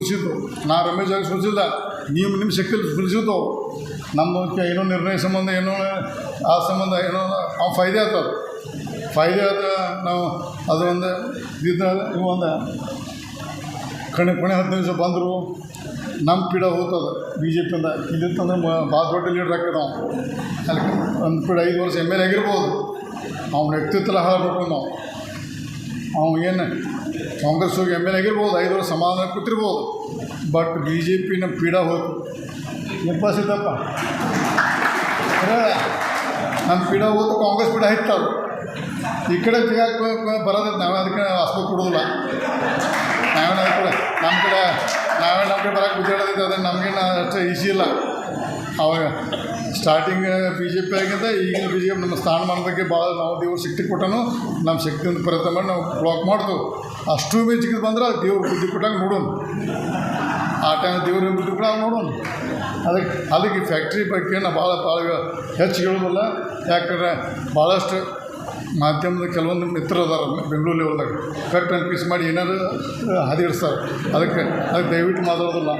ಸೂಚಿಸಿದ್ದು ನಾ ರಮೇಶ್ ಜಾಗ ಸೂಚಿಸಿಲ್ಲ ನೀವು ನಿಮ್ಮ ಶಕ್ತಿಯಲ್ಲಿ ಸೂಚಿಸಿದ್ದು ನಮ್ಮದು ಏನೋ ನಿರ್ಣಯ ಸಂಬಂಧ, ಏನೋ ಆ ಸಂಬಂಧ, ಏನೋ ಆ ಫಾಯ್ದೆ ಆಗ್ತದೆ ಫಾಯ್ದೆ ಆದ ನಾವು ಅದು ಒಂದು ಇದು ಇವು ಒಂದು. ಕಣೆ ಕೊನೆ ಹತ್ತು ನಿಮಿಷ ಬಂದರು ನಮ್ಮ ಪೀಡ ಹೋಗ್ತದ ಬಿ ಜೆ ಪಿಯಿಂದ ಇಲ್ಲಿತ್ತಂದ್ರೆ ಭಾಳ ದೊಡ್ಡ ಲೀಡ್ರ್ ಆಗ್ತದೆ ನಾವು. ಅಲ್ಲಿ ಒಂದು ಪೀಡ ಐದು ವರ್ಷ ಎಂ ಎಲ್ ಎ ಆಗಿರ್ಬೋದು. ಅವ್ನ ವ್ಯಕ್ತಿತ್ವ ಹಾಳಾಗ್ಬೇಕು ನಾವು. ಅವ್ನು ಏನು, ಕಾಂಗ್ರೆಸ್ ಹೋಗಿ ಎಂ ಎಲ್ ಆಗಿರ್ಬೋದು, ಐದು ವರ್ಷ ಸಮಾಧಾನ ಕೂತಿರ್ಬೋದು ಬಟ್ ಬಿ ಜೆ ಪಿನ ಪೀಡ ಹೋಯ್ತು. ಎಪ್ಪ ಸಿದ್ದಪ್ಪ. ನಮ್ಮ ಪೀಡ ಹೋಯ್ತು, ಕಾಂಗ್ರೆಸ್ ಪೀಡ ಹಿತ್ತದು ಈ ಕಡೆ ಸಿಗಾಕ ಬರೋದಿತ್ತು ನಾವೇ ಅದಕ್ಕೆ ಆಸ್ಪತ್ರೆ ಕೊಡೋದಿಲ್ಲ. ನಾವೇ ನಮ್ಮ ಕಡೆ ನಮ್ಮ ಕಡೆ ನಾವೇ ನಮ್ಮ ಕಡೆ ಬರೋಕ್ಕೆ ಬಿದ್ದಾಡೋದಿತ್ತು ಅದು ನಮಗೇನು ಅಷ್ಟು ಈಸಿ ಇಲ್ಲ. ಅವಾಗ ಸ್ಟಾರ್ಟಿಂಗ್ ಬಿ ಜೆ ಪಿ ಆಗಿದ್ದ ಈಗಿನ ಬಿ ಜೆ ಪಿ ನಮ್ಮ ಸ್ಥಾನಮಾನದಕ್ಕೆ ಭಾಳ ನಾವು ದೇವ್ರು ಶಕ್ತಿ ಕೊಟ್ಟನು. ನಮ್ಮ ಶಕ್ತಿಯಿಂದ ಪ್ರಯತ್ನ ಮಾಡಿ ನಾವು ಬ್ಲಾಕ್ ಮಾಡ್ದು ಅಷ್ಟು ಮೆಚ್ಚಿಗೆ ಬಂದ್ರೆ ದೇವ್ರ ಬುದ್ಧಿ ಕೊಟ್ಟಾಗ ನೋಡೋಣ. ಆ ಟೈಮ್ ದೇವ್ರ ಬುದ್ಧಿ ಕೂಡ ನೋಡೋಣ. ಅದಕ್ಕೆ ಅದಕ್ಕೆ ಫ್ಯಾಕ್ಟ್ರಿ ಬಗ್ಗೆ ನಾವು ಭಾಳ ಭಾಳ ಹೆಚ್ಚು ಹೇಳೋದಿಲ್ಲ. ಯಾಕಂದ್ರೆ ಭಾಳಷ್ಟು ಮಾಧ್ಯಮದ ಕೆಲವೊಂದು ಮಿತ್ರರು ಅದಾರ ಬೆಂಗಳೂರು ಲೆವೆಲ್ದಾಗ ಕಟ್ ಆ್ಯಂಡ್ ಪೀಸ್ ಮಾಡಿ ಏನಾದ್ರು ಹದಿಡಿಸ್ತಾರೆ ಅದಕ್ಕೆ ಅದಕ್ಕೆ ದಯವಿಟ್ಟು ಮಾತಾಡೋದಿಲ್ಲ.